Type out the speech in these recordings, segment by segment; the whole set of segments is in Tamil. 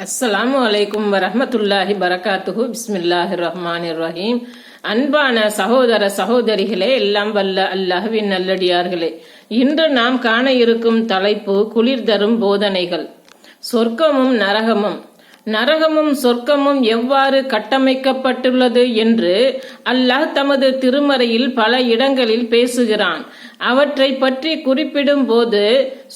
அஸ்ஸலாமு அலைக்கும் வரமத்துல்லாஹி பரகாத்துஹு. பிஸ்மில்லாஹி ரஹ்மான் ரஹீம் அன்பான சகோதர சகோதரிகளே எல்லாம் வல்ல அல்லாஹ்வின் நல்லடியார்களே. இன்று நாம் காண இருக்கும் தலைப்பு குளிர் தரும் போதனைகள். சொர்க்கமும் நரகமும். நரகமும் சொர்க்கமும் எவ்வாறு கட்டமைக்கப்பட்டுள்ளது என்று அல்லாஹ் தமது திருமறையில் பல இடங்களில் பேசுகிறான். அவற்றை பற்றி குறிப்பிடும் போது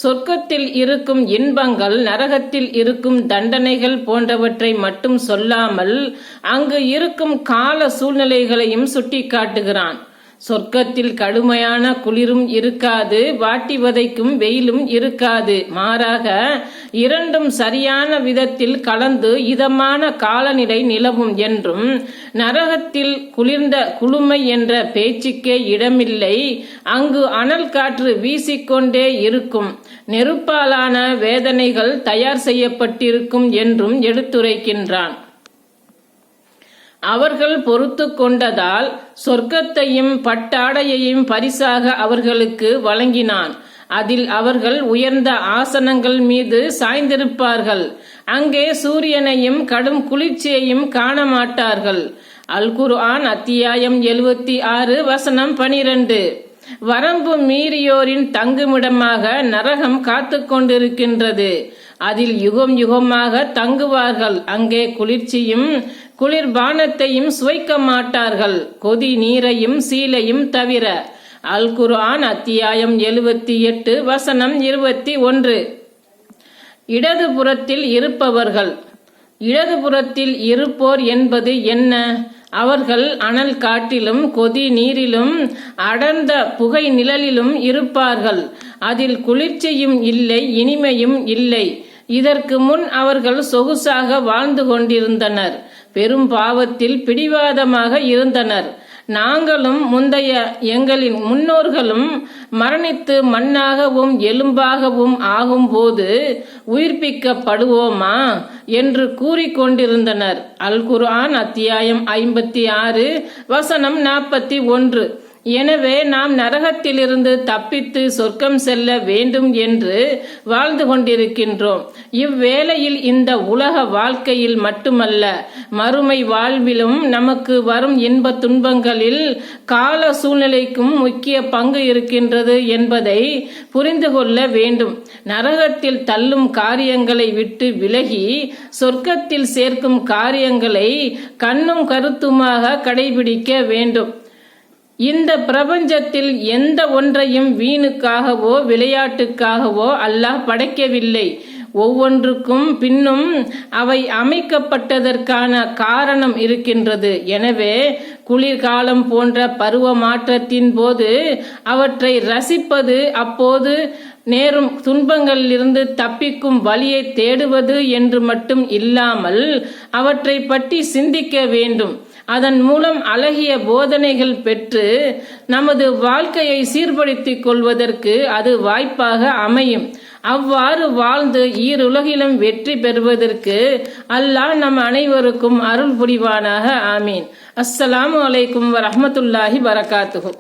சொர்க்கத்தில் இருக்கும் இன்பங்கள் நரகத்தில் இருக்கும் தண்டனைகள் போன்றவற்றை மட்டும் சொல்லாமல் அங்கு இருக்கும் கால சூழ்நிலைகளையும் சுட்டிக்காட்டுகிறான். சொர்க்கத்தில் கடுமையான குளிரும் இருக்காது வாட்டி வதைக்கும் வெயிலும் இருக்காது. மாறாக இரண்டும் சரியான விதத்தில் கலந்து இதமான காலநிலை நிலவும் என்றும் நரகத்தில் குளிர்ந்த குளுமை என்ற பேச்சுக்கே இடமில்லை. அங்கு அனல் காற்று வீசிக்கொண்டே இருக்கும். நெருப்பாலான வேதனைகள் தயார் செய்யப்பட்டிருக்கும் என்றும் எடுத்துரைக்கின்றான். அவர்கள் பொறுத்து கொண்டதால் சொர்க்கத்தையும் பட்டாடையையும் பரிசாக அவர்களுக்கு வழங்கினான். அதில் அவர்கள் உயர்ந்த ஆசனங்கள் மீது சாய்ந்திருப்பார்கள். அங்கே சூரியனையும் கடும் குளிர்ச்சியையும் காண மாட்டார்கள் அல் குர்ஆன் அத்தியாயம் எழுபத்தி ஆறு வசனம் பனிரெண்டு. வரம்பு மீறியோரின் தங்குமிடமாக நரகம் காத்து கொண்டிருக்கின்றது. அதில் யுகம் யுகமாக தங்குவார்கள். அங்கே குளிர்ச்சியும் குளிர்பானத்தையும் சுவைக்க மாட்டார்கள். கொதி நீரையும் சீலையும் தவிர. அல் குர்ஆன் அத்தியாயம் எழுபத்தி எட்டு வசனம் இருபத்தி ஒன்று. இடதுபுறத்தில் இருப்பவர்கள். இடதுபுறத்தில் இருப்போர் என்பது என்ன? அவர்கள் அனல் காட்டிலும் கொதி நீரிலும் அடர்ந்த புகை நிழலிலும் இருப்பார்கள். அதில் குளிர்ச்சியும் இல்லை இனிமையும் இல்லை. இதற்கு முன் அவர்கள் சொகுசாக வாழ்ந்து கொண்டிருந்தனர். பெரும் பாவத்தில் பிடிவாதமாக இருந்தனர். நாங்களும் முந்தைய எங்களின் முன்னோர்களும் மரணித்து மண்ணாகவும் எலும்பாகவும் ஆகும்போது உயிர்ப்பிக்கப்படுவோமா என்று கூறிக்கொண்டிருந்தனர் அல் குர்ஆன் அத்தியாயம் ஐம்பத்தி ஆறு வசனம் நாற்பத்தி ஒன்று. எனவே நாம் நரகத்திலிருந்து தப்பித்து சொர்க்கம் செல்ல வேண்டும் என்று வாழ்ந்து கொண்டிருக்கின்றோம். இவ்வேளையில் இந்த உலக வாழ்க்கையில் மட்டுமல்ல மறுமை வாழ்விலும் நமக்கு வரும் இன்ப துன்பங்களில் கால சூழ்நிலைக்கும் முக்கிய பங்கு இருக்கின்றது என்பதை புரிந்து கொள்ள வேண்டும். நரகத்தில் தள்ளும் காரியங்களை விட்டு விலகி சொர்க்கத்தில் சேர்க்கும் காரியங்களை கண்ணும் கருத்துமாக கடைபிடிக்க வேண்டும். இந்த பிரபஞ்சத்தில் எந்த ஒன்றையும் வீணுக்காகவோ விளையாட்டுக்காகவோ அல்லாஹ் படைக்கவில்லை. ஒவ்வொன்றுக்கும் பின்னும் அவை அமைக்கப்பட்டதற்கான காரணம் இருக்கின்றது. எனவே குளிர்காலம் போன்ற பருவ மாற்றத்தின் போது அவற்றை ரசிப்பது அப்போது நேரும் துன்பங்களிலிருந்து தப்பிக்கும் வழியை தேடுவது என்று மட்டும் இல்லாமல் அவற்றை பற்றி சிந்திக்க வேண்டும். அதன் மூலம் அழகிய போதனைகள் பெற்று நமது வாழ்க்கையை சீர்படுத்திக் கொள்வதற்கு அது வாய்ப்பாக அமையும். அவ்வாறு வாழ்ந்து ஈருலகிலும் வெற்றி பெறுவதற்கு அல்லாஹ் நம் அனைவருக்கும் அருள் புரிவானாக. ஆமீன். அஸ்ஸலாமு அலைக்கும் வரமத்துல்லாஹி வரகாத்துகும்